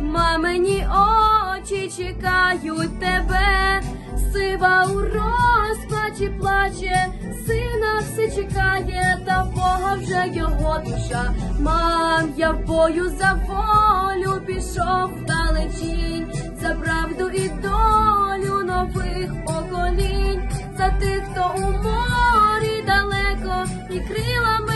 Мамині очі чекають тебе, сива у розпачі плаче, сина все чекає, та Бога вже його душа. Мам, я в бою за волю пішов вдалечінь, за правду і долю нових поколінь, за тих, хто у морі далеко, і крилами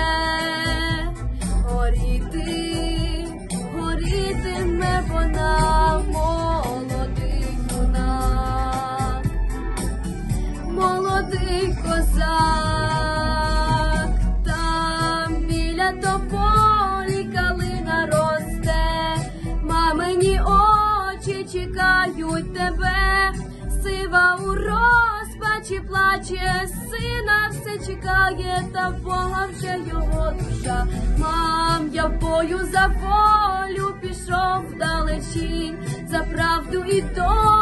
козак, там біля тополі калина росте, мамині очі чекають тебе, сива у розпачі плаче, сина все чекає, та в Бога вже його душа. Мам, я бою за волю пішов вдалечінь, за правду і долю.